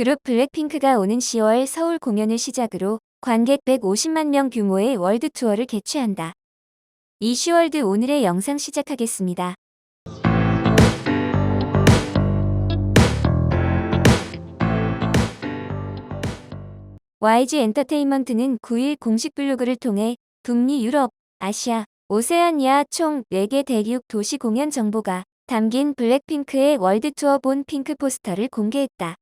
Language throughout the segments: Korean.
그룹 블랙핑크가 오는 10월 서울 공연을 시작으로 관객 150만 명 규모의 월드 투어를 개최한다. 이슈월드 오늘의 영상 시작하겠습니다. YG 엔터테인먼트는 9일 공식 블로그를 통해 북미, 유럽, 아시아, 오세아니아 총 4개 대륙 도시 공연 정보가 담긴 블랙핑크의 월드 투어 본 핑크 포스터를 공개했다.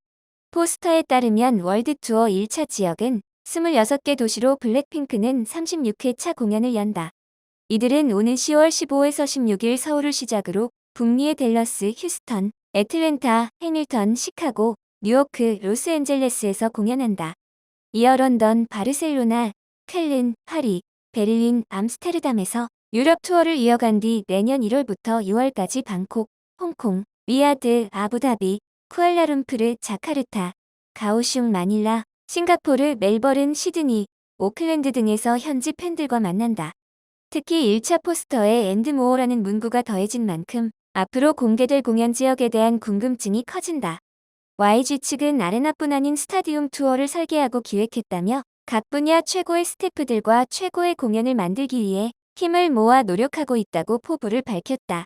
포스터에 따르면 월드 투어 1차 지역은 26개 도시로 블랙핑크는 36회 차 공연을 연다. 이들은 오는 10월 15에서 16일 서울을 시작으로 북미의 댈러스, 휴스턴, 애틀랜타, 해밀턴, 시카고, 뉴요크, 로스앤젤레스에서 공연한다. 이어 런던, 바르셀로나, 켈른, 파리, 베를린, 암스테르담에서 유럽 투어를 이어간 뒤 내년 1월부터 6월까지 방콕, 홍콩, 리야드, 아부다비, 쿠알라룸푸르, 자카르타, 가오슝, 마닐라, 싱가포르, 멜버른, 시드니, 오클랜드 등에서 현지 팬들과 만난다. 특히 1차 포스터에 엔드모어라는 문구가 더해진 만큼 앞으로 공개될 공연 지역에 대한 궁금증이 커진다. YG 측은 아레나뿐 아닌 스타디움 투어를 설계하고 기획했다며 각 분야 최고의 스태프들과 최고의 공연을 만들기 위해 힘을 모아 노력하고 있다고 포부를 밝혔다.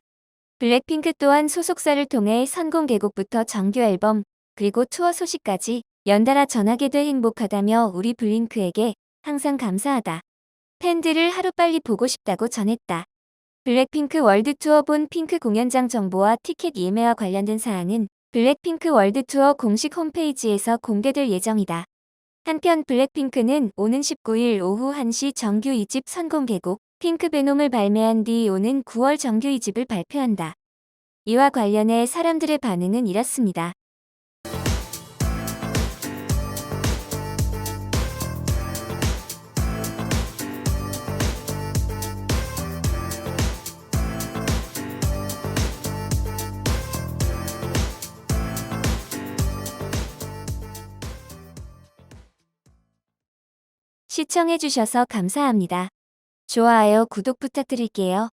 블랙핑크 또한 소속사를 통해 선공 개곡부터 정규 앨범, 그리고 투어 소식까지 연달아 전하게 돼 행복하다며 우리 블링크에게 항상 감사하다. 팬들을 하루빨리 보고 싶다고 전했다. 블랙핑크 월드 투어 본 핑크 공연장 정보와 티켓 예매와 관련된 사항은 블랙핑크 월드 투어 공식 홈페이지에서 공개될 예정이다. 한편 블랙핑크는 오는 19일 오후 1시 정규 2집 선공 개곡 핑크 베놈을 발매한 뒤 오는 9월 정규 2집을 발표한다. 이와 관련해 사람들의 반응은 이렇습니다. 시청해주셔서 감사합니다. 좋아요, 구독 부탁드릴게요.